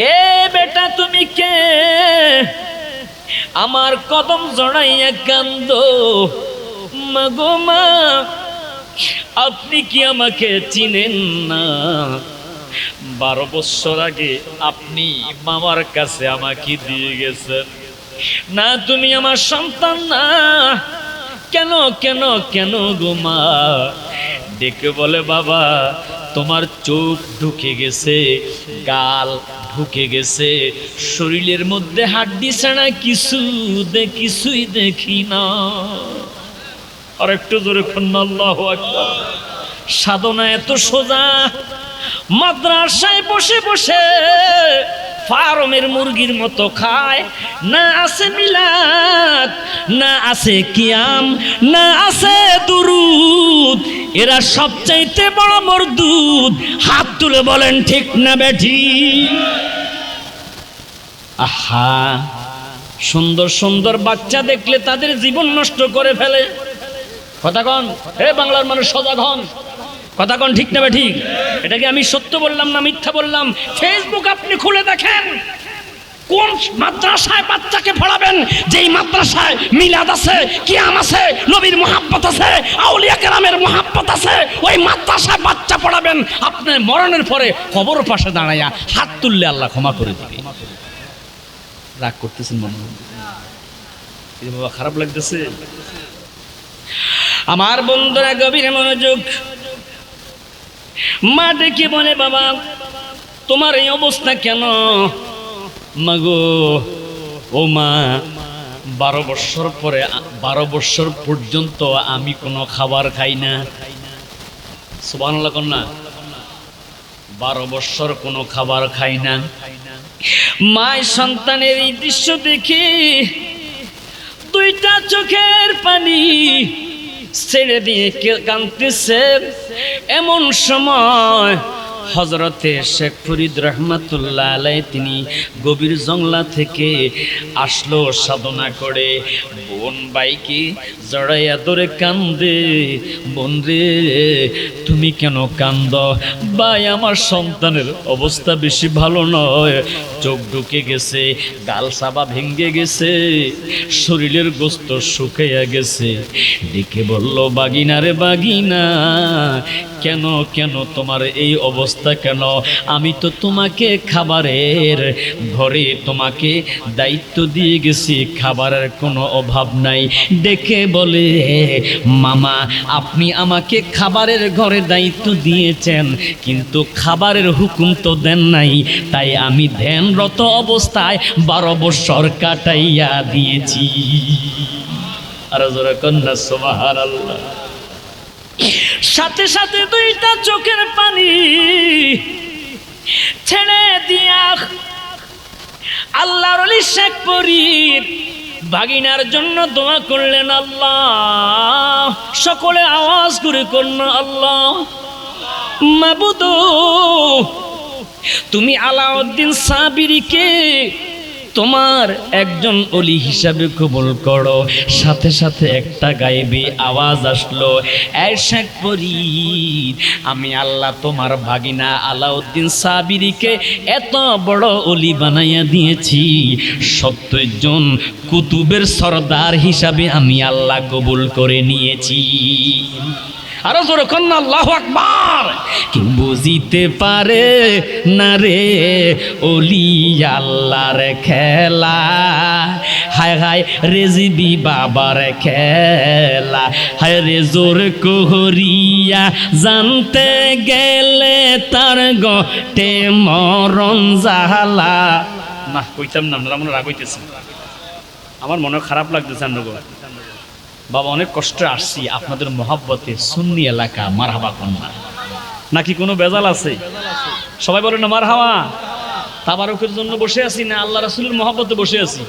এ বেটা তুমি কে? আমার কদম জড়াইয়া কান্দ। মা আপনি কি আমাকে চিনেন না? বারো বছর আগে আপনি মামার কাছে আমাকে দিয়ে গেছেন। না, তুমি আমার সন্তান না। কেন কেন কেন গো মা? ডেকে বলে বাবা, তোমার চোখ ঢুকে গেছে, গাল ঢুকে গেছে। শরীরের মধ্যে হাড্ডি ছাড়া কিছু দে, কিছুই দেখি না। আর একটু জোরে কন্যা আল্লাহ সাধনা এত সোজা, মাদ্রাসায় বসে বসে ফার্মের মুরগির মতো খায়। না আছে মিলাদ, না আছে কিয়াম, না আছে দুরুদ। এরা সবচাইতে বড় মরদুদ। হাত তুলে বলেন, ঠিক না বেঠি? আহা, সুন্দর সুন্দর বাচ্চা দেখলে তাদের জীবন নষ্ট করে ফেলে। কথা কন, হে বাংলার মানুষ, সজাগ হন। কথা কন ঠিক না ঠিক এটাকে আমি সত্য বললাম না মিথ্যা বললাম? ফেসবুক আপনি খুলে দেখেন। কোন মাদ্রাসায় বাচ্চাকে পড়াবেন? যেই মাদ্রাসায় মিলাদ আছে, কিয়াম আছে, নবীর মোহাব্বত আছে, আউলিয়া কেরামের মোহাব্বত আছে, ওই মাদ্রাসায় বাচ্চা পড়াবেন। আপনার মরণের পরে কবর পাশে দাঁড়াইয়া হাত তুললে আল্লাহ ক্ষমা করে দিবে। রাগ করতেছেন মনে বাবা, খারাপ লাগতেছে। আমার বন্ধুরা গভীর মনোযোগ মা ডেকে বলে, বাবা, তোমার এই অবস্থা কেন? মাগো ও মা, বারো বছর পরে, বারো বছর পর্যন্ত আমি কোনো খাবার খাই না। সুবাহ কন্যা, বারো বছর কোনো খাবার খাই না। মায় সন্তানের এই দৃশ্য দেখে দুইটা চোখের পানি ছেড়ে দিয়ে কে- কাঁদতেছে? এমন সময় হজরতে শেখ ফরিদ রহমাতুল্লাহ আলাই তিনি গভীর জংলা থেকে আসলো সাধনা করে। বোন বাইকে জড়াইয়া ধরে কান্দে বোন রে তুমি কেন কান্দ? ভাই, আমার সন্তানের অবস্থা বেশি ভালো নয়। চোখ ঢুকে গেছে, গাল সাবা ভেঙ্গে গেছে, শরীরের গোস্ত শুকাইয়া গেছে। ডেকে বলল, বাগিনা রে বাগিনা, কেন কেন তোমার এই অবস্থা কেন? আমি তো তোমাকে খাবারের ঘরে তোমাকে দায়িত্ব দিয়ে গেছি খাবারের কোনো অভাব নাই। ডেকে বলে, মামা, আপনি আমাকে খাবারের ঘরে দায়িত্ব দিয়েছেন, কিন্তু খাবারের হুকুম তো দেন নাই। তাই আমি ধ্যানরত অবস্থায় বারো বছর কাটাইয়া দিয়েছি। আর কন্যা সোমাহার আল্লাহ সাথে সাথে দুইটা চোখের পানি ছেড়ে দিয়া আল্লাহর অলি শেখ পরীর ভাগিনার জন্য দোয়া করলেন, আল্লাহ, সকলে আওয়াজ করে করল আল্লাহ, মাবুদ, তুমি আলাউদ্দিন সাবিরিকে তোমার একজন অলি হিসাবে কবুল করো। সাথে সাথে একটা গায়েবী আওয়াজ আসলো আমি আল্লাহ তোমার ভাগিনা আলাউদ্দিন সাবিরিকে এত বড় অলি বানাইয়া দিয়েছি। সত্তর জন কুতুবের সর্দার হিসাবে আমি আল্লাহ কবুল করে নিয়েছি। আরও জোরে, কন্যা, আল্লাহ আকবার। কেউ বুঝিতে পারে না রে ওলি আল্লাহর খেলা। হায় হায় রেজিবি বাবার খেলা। হায় রে জোর কোহরিয়া, জানতে গেলে তার গটে মরণ জালা না, কইতাম না মনে রাগ হইতেছে। আমার মনে খারাপ লাগতেছে আপনার বাবা, অনেক কষ্টে আসছি। আপনাদের মহাব্বতে সুন্নি এলাকা, মারহাবা কন্যা। নাকি কোনো বেজাল আছে? সবাই বলে না, মারহাবা। তাবারকের জন্য বসে আছি না আল্লাহ রাসুলের মহাব্বতে বসে আছি?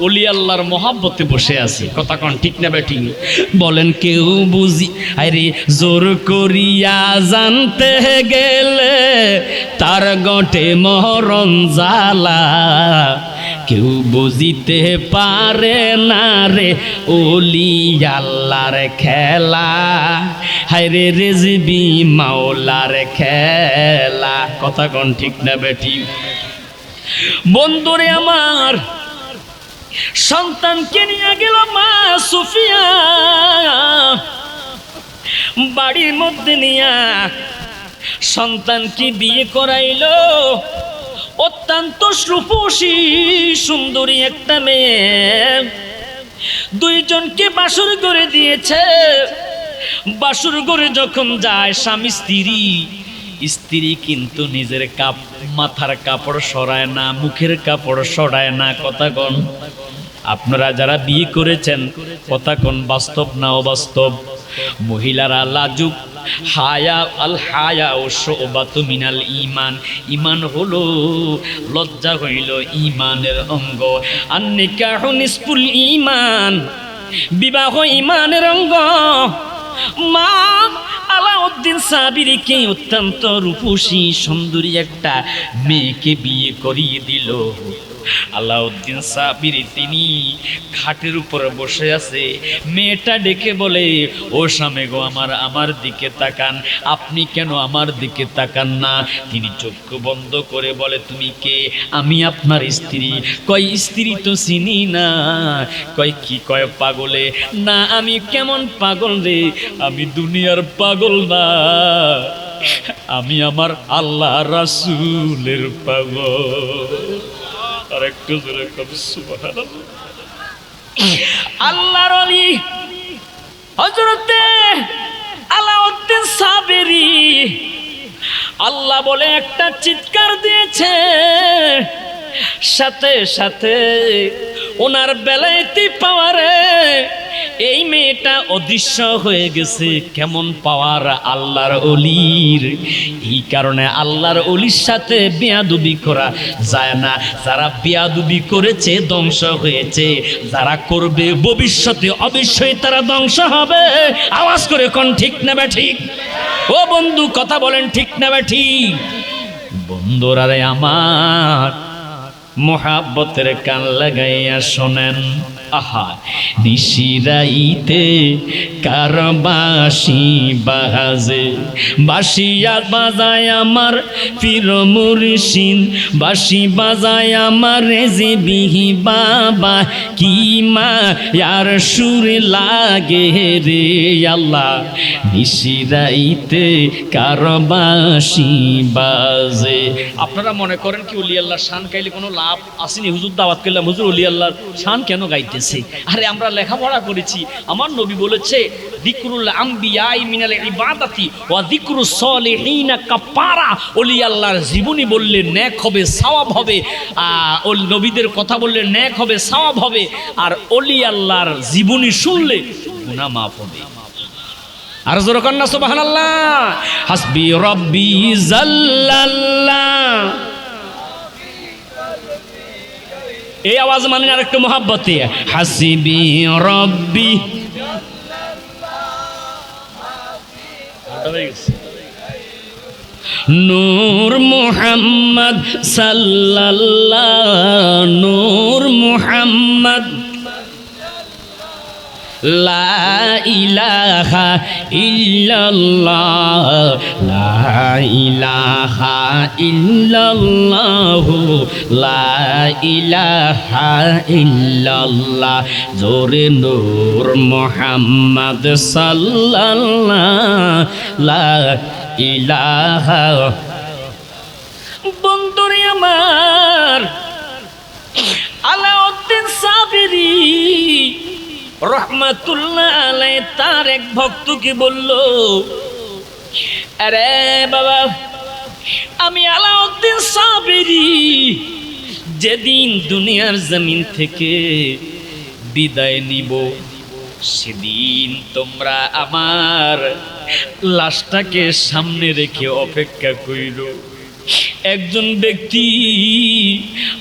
অলি আল্লাহর মহাব্বতে বসে আছি। কথা কন, ঠিক না ব্যাটি বলেন, কেউ বুঝি? আরে, জোর করিয়া জানতে গেলে তার গটে মরণ জালা কেউ বুঝিতে পারে না রে ওলি আল্লাহর খেলা। হায়রে রেজবি মাওলার খেলা। কথা কন ঠিক না বেটি? বন্ধুরে আমার, সন্তানকে নিয়ে গেল মা সুফিয়া। বাড়ির মধ্যে নিয়া সন্তানকে বিয়ে করাইলো। অত্যন্ত রূপসী সুন্দরী একটা মেয়ে। দুইজনকে বাসর করে দিয়েছে। বাসর করে যখন যায় স্বামী স্ত্রী স্ত্রী কিন্তু নিজের কাপ, মাথার কাপড় সরায় না, মুখের কাপড় সরায় না, কথা কন। আপনারা যারা বিয়ে করেছেন, কথা কোন, বাস্তব না অবাস্তব? মহিলারা লাজুক হায়া আল হায়া ও শোবাতু মিনাল ইমান ইমান হলো লজ্জা হইল ইমানের অঙ্গ। আন্নিকাহ নিসফুল ইমান বিবাহ ইমানের অঙ্গ। মা আলাউদ্দিন সাবিরিকে অত্যন্ত রূপসী সুন্দরী একটা মেয়েকে বিয়ে করিয়ে দিল। আলাউদ্দিন সাবিরি তিনি খাটের উপরে বসে আছে। মেয়েটা ডেকে বলে, ও স্বামী গো, আমার আমার দিকে তাকান। আপনি কেন আমার দিকে তাকান না? তিনি চক্ষু বন্ধ করে বলে, তুমি কে? আমি আপনার স্ত্রী। কয়, স্ত্রী তো চিনি না। কয়, কি কয়, পাগলে না, আমি কেমন পাগল রে? আমি দুনিয়ার পাগল না। আমি আমার আল্লাহ রাসূলের পাগল। আর একটু জোরে আল্লাহর আলী হজরতে আলাউদ্দিন সাবেরি। আল্লাহ বলে একটা চিৎকার দিয়েছে, সাথে সাথে ওনার বেলাইতি পাওয়ারে এই মেয়েটা অদৃশ্য হয়ে গেছে। কেমন পাওয়ার আল্লাহর অলির? এই কারণে আল্লাহর অলির সাথে বেয়াদুবি করা যায় না। যারা বেয়াদুবি করেছে, ধ্বংস হয়েছে। যারা করবে, ভবিষ্যতে অবশ্যই তারা ধ্বংস হবে। আওয়াজ করে কোন ঠিক নেবে ঠিক? ও বন্ধু, কথা বলেন ঠিক নেবে ঠিক? বন্ধুরা রে আমার, মহাব্বতের কান লাগাইয়া শোনেন। আহা, নিশিরাইতে কার বাসি বাজে বাসিয়া বাজায় আমার পীর মুর্শিদ, বাসি বাজায় আমার রেজে বিহি বাবা। কি মা ইয়ার সুর লাগে রে আল্লাহ, নিশিরাইতে কার বাসি বাজে। আপনারা মনে করেন কি উলি আল্লাহর শান গাইলে কোনো লাভ আসেনি? হুজুর দাওয়াত করলাম। হুজুর উলি আল্লাহর শান কেন গাইতেছে আরে, আমরা লেখাপড়া করেছি। আমার নবী বলেছে দিকরুল আম্বিয়াই মিনাল ইবাদাতি ওয়া দিকরু সলিহিনা কাপারা ওলি আল্লাহর জীবনী বললে ন্যাক হবে, সওয়াব হবে। ওল নবীদের কথা বললে ন্যাক হবে, সওয়াব হবে। আর ওলি আল্লাহর জীবনী শুনলে গুনাহ মাফ হবে। আর জোর কন্যা সুবহানাল্লাহ। হাসবি রব্বি জাল্লাল্লাহ। এই আওয়াজ মানে আর একটু মোহাব্বতে হাসিবি রব্বি। নূর মুহাম্মদ সাল্লাল্লাহ নূর মুহাম্মদ। লা ইলাহা ইল্লাল্লাহ, লা ইলাহা ইল্লাল্লাহ, লা ইলাহা ইল্লাল্লাহ। জোরে নূর মোহাম্মদ সাল্লাল্লাহ, লা ইলাহা। বন্ধুরে আমার, আলাউদ্দিন সাবিরি রহমাতুল্লাহ আলাই, তার এক ভক্তকে বলল, আরে বাবা, আমি আলাউদ্দিন সাবিরি। যেদিন দুনিয়ার জমিন থেকে বিদায় নিব, সেদিন তোমরা আমার লাশটাকে সামনে রেখে অপেক্ষা কইল একজন ব্যক্তি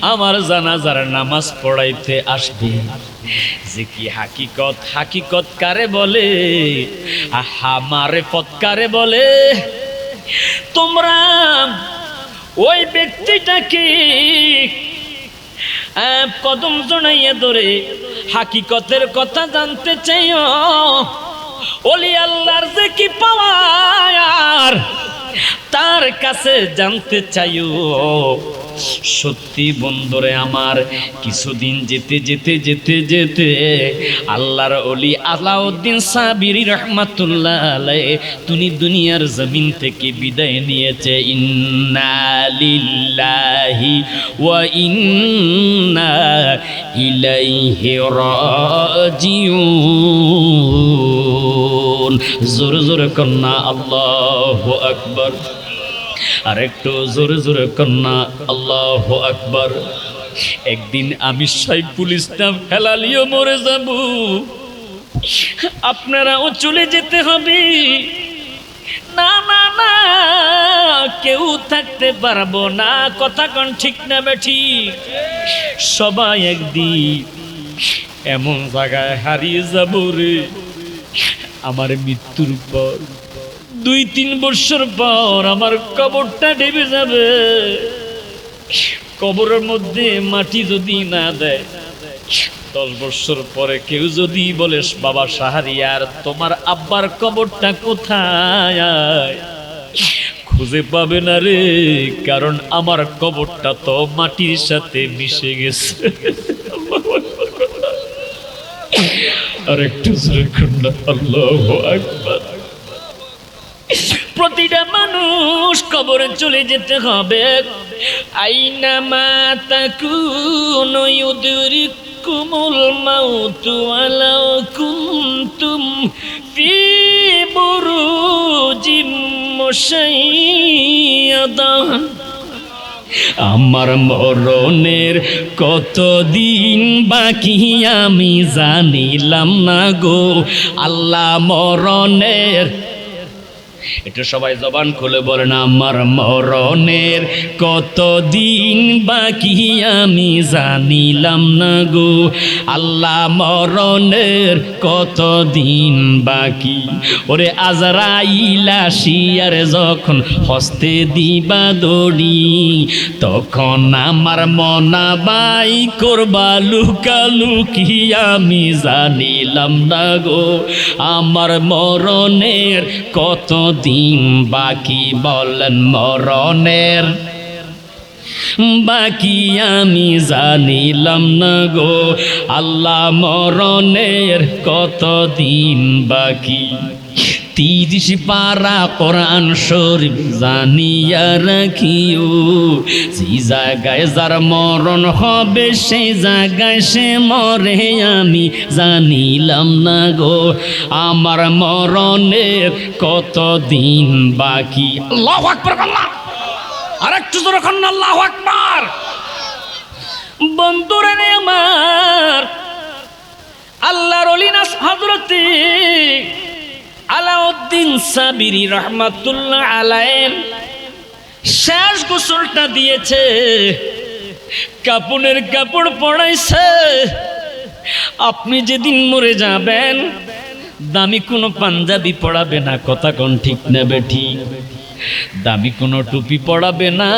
আমার জানাজার নামাজ পড়াইতে আসবে। যে কি হাকিকত হাকিকত কারে বলে? আহা মারে পথ কারে বলে? তোমরা ওই ব্যক্তিটাকে কদম জড়াইয়া ধরে হাকিকতের কথা জানতে চাইও। ওলি আল্লাহর যে কি পাওয়ার, তার কাছে জানতে চাইও। সত্যি বন্ধুরে আমার, কিছুদিন যেতে যেতে যেতে যেতে আল্লাহর অলি আলাউদ্দিন সাবিরি রহমাতুল্লাহ তুমি দুনিয়ার জমিন থেকে বিদায় নিয়েছে। ইন্না লিল্লাহি ওয়া ইন্না ইলাইহি রাজিউন। জোরে জোরে কন্যা, আল্লাহু আকবার। আর একটু জোরে জোরে কন্যা, আল্লাহ আকবার। একদিন আমি সাইফুল ইসলাম হেলালিও মরে যাব। আপনারাও চলে যেতে হবে। না না না, কেউ থাকতে পারব না। কথা কোন ঠিক না বেঠি সবাই একদিন এমন জায়গায় হারিয়ে যাব রে। আমার মৃত্যুর পর দুই, তিন বছর পর আমার কবরটা ডেবে যাবে। কবরের মধ্যে মাটি যদি না দেয়, দশ বছর পরে কেউ যদি বলে, বাবা সাহারিয়ার তোমার আব্বার কবরটা কোথায়? খুঁজে পাবে না রে, কারণ আমার কবরটা তো মাটির সাথে মিশে গেছে। আর একটু আল্লাহ আকবার। প্রতিটা মানুষ কবরে চলে যেতে হবে। আইনা মাতা কুনো ইউদরিকুমুল মাউতু ওয়ালাউ কুনতুম ফি বুরুজিম আমার মরণের কতদিন বাকি আমি জানিলাম না গো। আল্লাহ মরণের একটু সবাই জবান খুলে বলেন, আমার মরণের কতদিন বাকি আমি জানিলাম না গো। আল্লাহ মরণের কতদিন বাকি? ওরে আজরাইলা শিয়ার যখন হস্তে দিবা দড়ি, তখন আমার মনা বাই করবা লুকালুকি আমি জানিলাম না গো। আমার মরণের কত দিন বাকি বলেন মরণের। বাকি আমি জানিলাম না গো আল্লাহ মরণের কত দিন বাকি? তিরিশ পারা কোরআন শরীফ জানিয়া রাখিও। সেই জায়গায় যার মরণ হবে সেই জায়গায় সে মরে, আমি জানিলাম না গো, আমার মরণের কত দিন বাকি? আল্লাহ আকবার, আল্লাহ। আর একটু জোরে আল্লাহ আকবার। বন্ধুরা আমার, আল্লাহর অলিনাস হজরতে আলাউদ্দিন সাবিরি রহমাতুল্লাহ আলাইন শেষ গোসলটা দিয়েছে। কাপড়ের কাপড় পড়াইছে আপনি যেদিন মরে যাবেন, দামি কোনো পাঞ্জাবি পড়াবে না, কথা কোন ঠিক নেবে ঠিক। দামি কোনো টুপি পড়াবে না।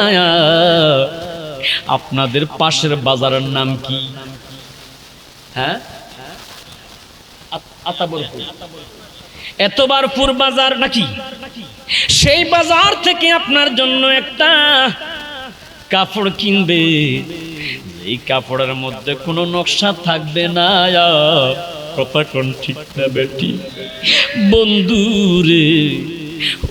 আপনাদের পাশের বাজারের নাম কি? হ্যাঁ? আত- আতাবরপুর এতবারপুর বাজার নাকি? সেই বাজার থেকে আপনার জন্য একটা কাপড় কিনবে। এই কাপড়ের মধ্যে কোনো নকশা থাকবে না কথা কোন ঠিক না বেটি। বন্ধুরে,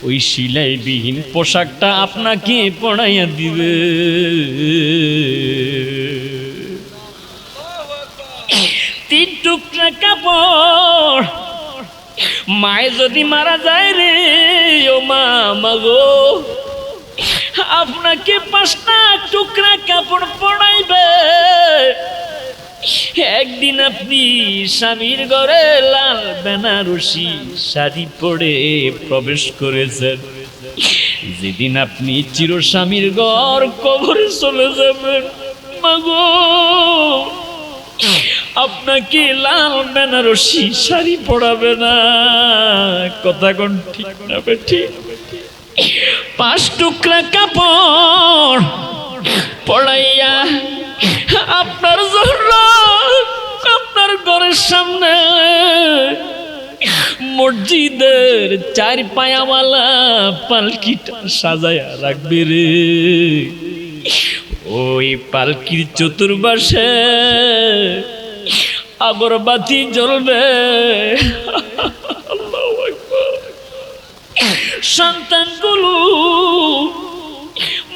ওই সিলাইবিহীন পোশাকটা আপনাকে পড়াইয়া দিবে। তিন টুকরা কাপড় মায়ে যদি মারা যায় রে, ও মা মাগো আপনাকে পাঁচটা টুকরা কাপড় পড়াইবে একদিন আপনি স্বামীর ঘরে লাল বেনারসি শাড়ি পরে প্রবেশ করেছেন। যেদিন আপনি চির স্বামীর ঘর কবরে চলে যাবেন মাগো আপনাকে লাল বেনারসি শাড়ি পড়াবে না। কথা কোন ঠিক না ঠিক পাঁচ টুকরা কাপড় পড়াইয়া আপনার জন্য আপনার ঘরের সামনে মসজিদের চার পায়াওয়ালা পালকিটা সাজায়া রাখবে রে। ওই পালকির চতুর্পাশে আগরবাতি জ্বলবে। সন্তানগুলো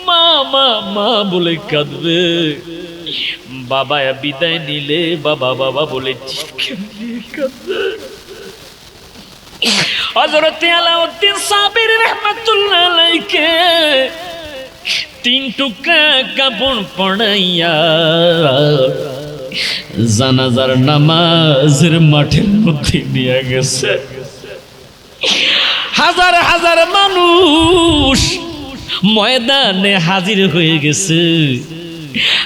মা মা মা বলে কাঁদবে। বাবা বিদায় নিলে বাবা বাবা বলে তিন টুকরা কাপড় পড়াইয়া জানাজার নামাজের মাঠের মধ্যে নিয়ে গেছে। হাজার হাজার মানুষ ময়দানে হাজির হয়ে গেছে।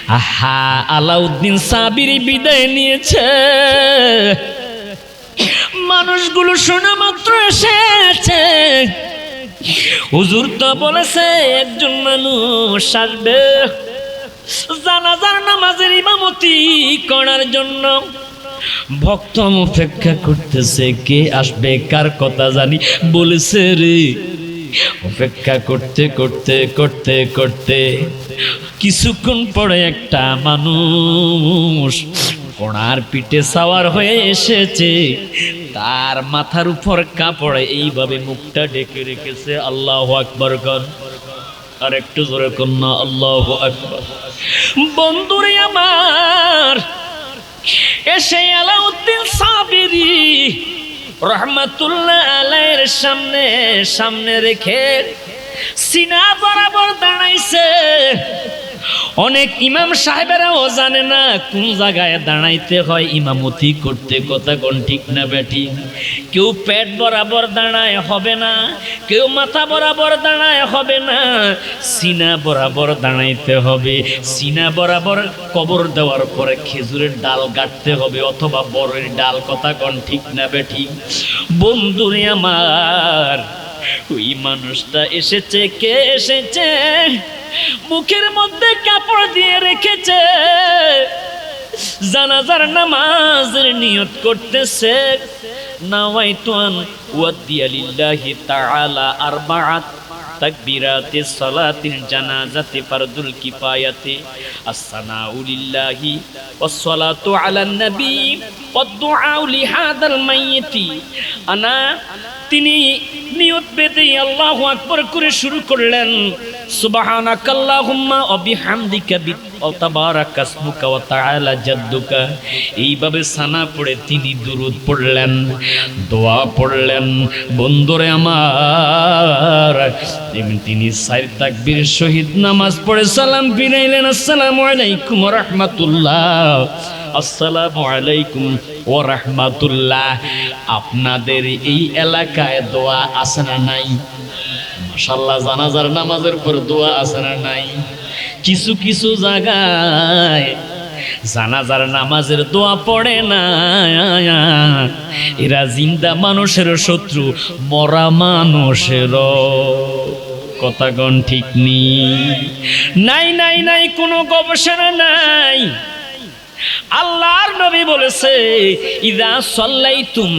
আহা, আলাউদ্দিন সাবির বিদায় নিয়েছে। মানুষগুলো শোনা মাত্র এসেছে। হুজুর তো বলেছে, একজন মানুষ আসবে। জানাজার নামাজের ইমামতি করার জন্য ভক্ত অপেক্ষা করতেছে, কে আসবে, কার কথা জানি, বলেছে রে। অপেক্ষা করতে করতে করতে করতে কিছুক্ষণ পরে একটা মানুষ কোনার পিঠে সাওয়ার হয়ে এসেছে। তার মাথার উপর কাপড়ে এইভাবে মুখটা ঢেকে রেখেছে, আল্লাহ আকবর আর একটু জোরে কন্যা, আল্লাহ বন্ধুরে আমার, এসে আলাউদ্দিন সাবিরি রহমাতুল্লাহ আলাইয়ের সামনে সামনে রেখে সিনা বরাবর দাঁড়াইছে। অনেক ইমাম সাহেবেরাও জানে না কোন জায়গায় দাঁড়াইতে হয়, ইমামতি করতে কথা কোন ঠিক না বেটি। কেউ পেট বরাবর দাঁড়ায় হবে না, কেউ মাথা বরাবর দাঁড়ায় হবে না, সিনা বরাবর দাঁড়াইতে হবে। সিনা বরাবর কবর দেওয়ার পরে খেজুরের ডাল গাঁটতে হবে অথবা বরের ডাল, কথা কোন ঠিক না বেটি। বন্ধুরে আমার, ওই মানুষটা এসেছে, কে এসেছে? মুখের মধ্যে কাপড় দিয়ে রেখেছে। জানাজার নামাজের নিয়ত করতেছে। নাওয়াইতুন ওয়াদিয়া লিল্লাহি তাআলা আরবাআত তাকবীরাতে সালাতিল জানাজাতে ফারদুল কিফায়াতে। লিল্লাহি আলান নবী ওয়াদুআউ লিহাদাল মাইয়িতি। আনা, তিনি নিয়ত আল্লাহু আকবার করে শুরু করলেন। জাদ্দুকা। এইভাবে সানা পড়ে তিনি দুরূদ পড়লেন, দোয়া পড়লেন, বন্ধুরে আমার। তিনি সাইর তাকবীর, শহীদ নামাজ পড়ে সালাম ফিরাইলেন। আসসালামু আলাইকুম ওয়া আসসালামু আলাইকুম ও রাহমাতুল্লাহ আপনাদের এই এলাকায় দোয়া আছে না নাই? মাশাল্লাহ জানাজার নামাজের পর দোয়া আছে না নাই? কিছু কিছু জায়গায় জানাজার নামাজের দোয়া পড়ে না। এরা জিন্দা মানুষের শত্রু, মরা মানুষের কথাগণ ঠিক নেই। নাই নাই নাই, কোনো গবেষণা নাই। আল্লাহর নবী বলেছে, ইদা সাল্লাইতুম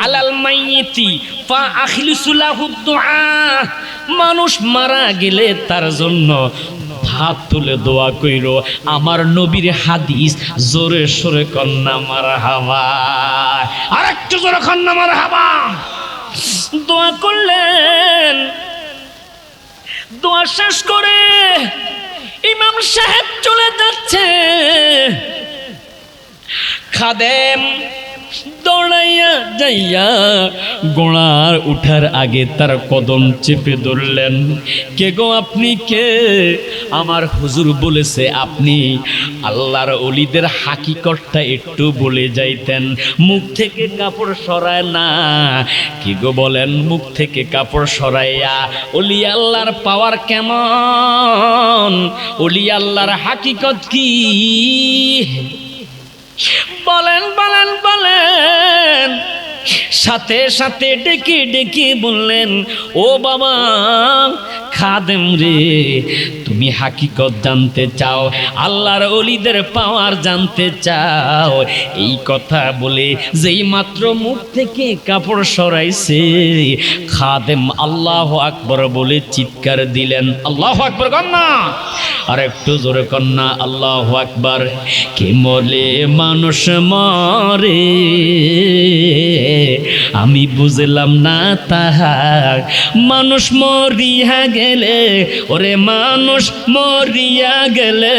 আলাল মাইয়িতি ফা আখলিসু লাহু দুআ মানুষ মারা গেলে তার জন্য হাত তুলে দোয়া কইরো, আমার নবীর হাদিস জোরে সোরে কন্যা মার হাওয়া আর একটু জোরে কন্যা মার হাওয়া দোয়া করলেন। দোয়া শেষ করে ইমাম সাহেব চলে যাচ্ছে। খাদেম, দৌড়াইয়া যাইয়া গোড়ার উঠার আগে তার কদম চেপে ধরলেন। কে গো আপনি? কে? আমার হুজুর বলেছে, আপনি আল্লাহর অলিদের হাকিকতটা একটু বলে যাইতেন। মুখ থেকে কাপড় সরায় না। কে গো বলেন, মুখ থেকে কাপড় সরাইয়া অলি আল্লাহর পাওয়ার কেমন? অলি আল্লাহর হাকিকত কি? বলেন বলেন বলেন। সাথে সাথে ডেকে ডেকে বললেন ও বাবা খাদেম রে, তুমি হাকিকত জানতে চাও, আল্লাহর অলিদের পাওয়ার জানতে চাও। এই কথা বলে যেই মাত্র মুখ থেকে কাপড় সরাইছে, খাদেম আল্লাহ আকবর বলে চিৎকার দিলেন, আল্লাহ আকবর, কন্যা! আর একটু জোরে, কন্যা, আল্লাহ আকবর, কে মলে মানুষ মরে? আমি বুঝলাম না তাহার, মানুষ মরি মরিয়া গেলে, ওরে মানুষ মরিয়া গেলে,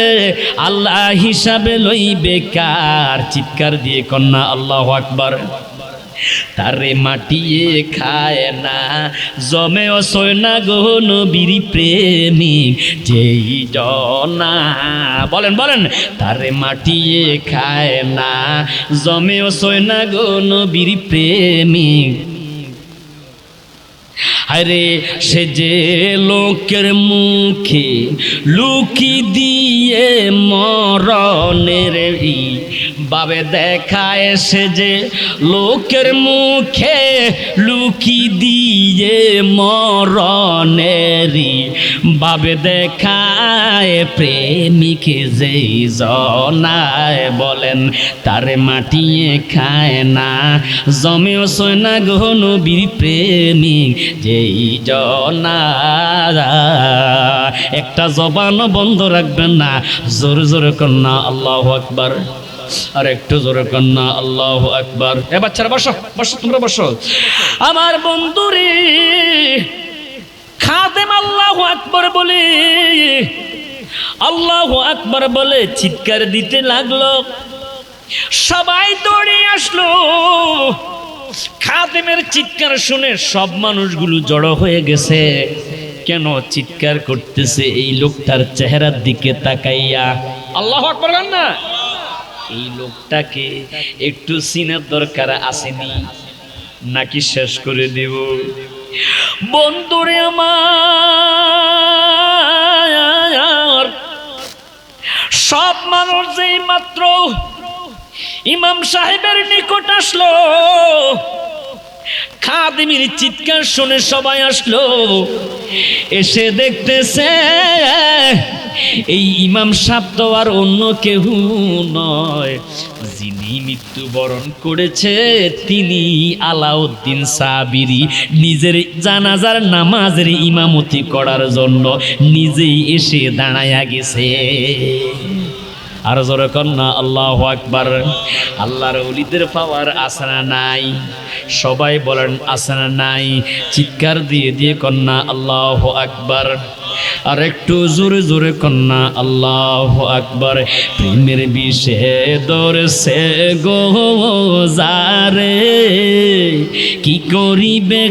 আল্লাহ হিসাবে লইবে কার? চিৎকার দিয়ে কন্যা, আল্লাহ আকবর। তারে মাটিয়ে খায় না জমে অসয় না গো নবীর প্রেমিক, যেই জনা। বলেন বলেন, তারে মাটিয়ে খায় না জমে অসয় না গো নবীর প্রেমিক। আরে সে যে লোকের মুখে লুকি দিয়ে মরণের বাবে দেখায়, সে যে লোকের মুখে লুকি দিয়ে মরণেরই বাবে দেখায়, প্রেমিকে যে জনায় বলেন, তারে মাটিয়ে খায় না। জমেও সৈনা গহন বীর প্রেমিক জনা একটা জবানও বন্ধ রাখবেন না। জোরে জোরে কন্যা, আল্লাহ আকবার। আর একটু জোরে কন্যা, আল্লাহ আকবার। এ বাচ্চারা, বসো বসো, তোমরা বসো। আমার বন্ধুরে খাদেম আল্লাহ আকবার বলে, আল্লাহ আকবার বলে চিৎকার দিতে লাগল। সবাই দৌড়ে আসলো। খাদেমের চিৎকার শুনে সব মানুষগুলো জড়ো হয়ে গেছে। কেন চিৎকার করতেছে? এই লোকটার চেহারার দিকে তাকাইয়া। আল্লাহ আকবর না। এই লোকটাকে একটু সিনের দরকার আসেনি। নাকি শেষ করে দেব। বন্ধুরে আমার, সব মানুষ যেই মাত্র ইমাম সাহেবের নিকট আসলো। খাদিমির চিৎকার শুনে সবাই আসলো। এসে দেখতেছে, এই ইমাম সাহেব তো আর অন্য কেউ নয়। যিনি মৃত্যুবরণ করেছে, তিনি আলাউদ্দিন সাবিরি। নিজের জানাজার নামাজের ইমামতি করার জন্য নিজেই এসে দাঁড়ায়া গেছে। আর জোরে কন্যা, আল্লাহ আকবার। আল্লাহর অলিদের পাওয়ার আসানা নাই। সবাই বলেন, আসানা নাই। চিৎকার দিয়ে দিয়ে কন্যা, আল্লাহ আকবার। আর একটু জোরে জোরে কন্যা, আল্লাহ আকবার। প্রেমের বিষে দরসে গো যারে। কি করিবে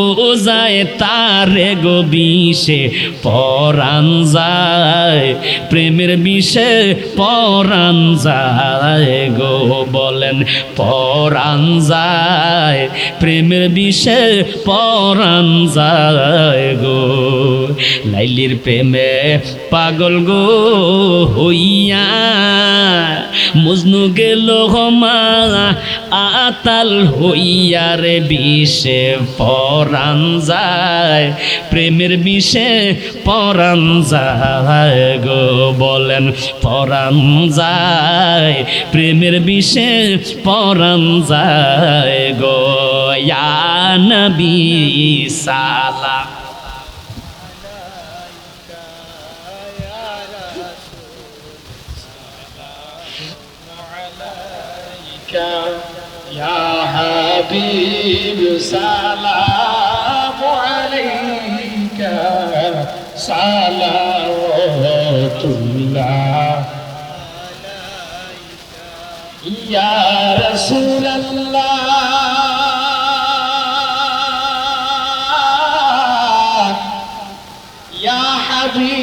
ও যায় তারে গো বিষে, পরাণ যায়। প্রেমের বিষে পরাণ যায় গো বলেন, পরাণ যায়। প্রেমের বিষে পরাণ যায় গো লাইলির প্রেমে পাগল গো হইয়া। মজনু গেল হমা আতাল হইয়া রে বিষে পরাণ যায়। প্রেমের বিষে পরাণ যায় গো বলেন, পরাণ যায়। প্রেমের বিষে পরাণ যায় গো, ইয়া নবী সালাম। يا حبيب سلام عليك صلوات الله يا رسول الله يا حبيب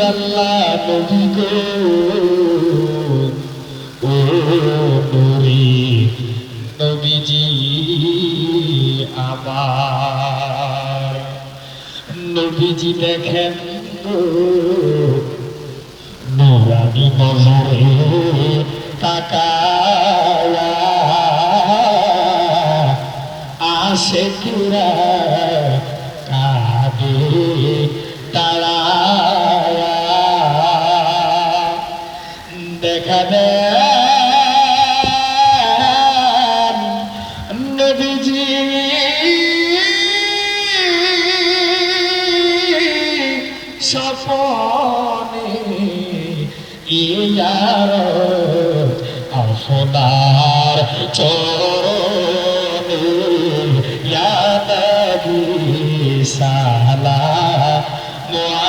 الله নবীজি দেখেন নুরানি নজরে তাকায়া আশে চরণে ইয়াদি সালাম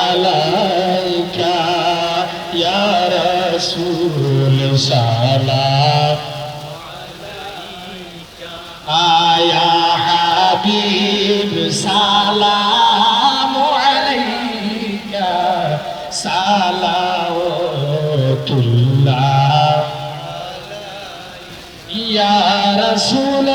আলাইকা ইয়া রাসূল সালাম رسول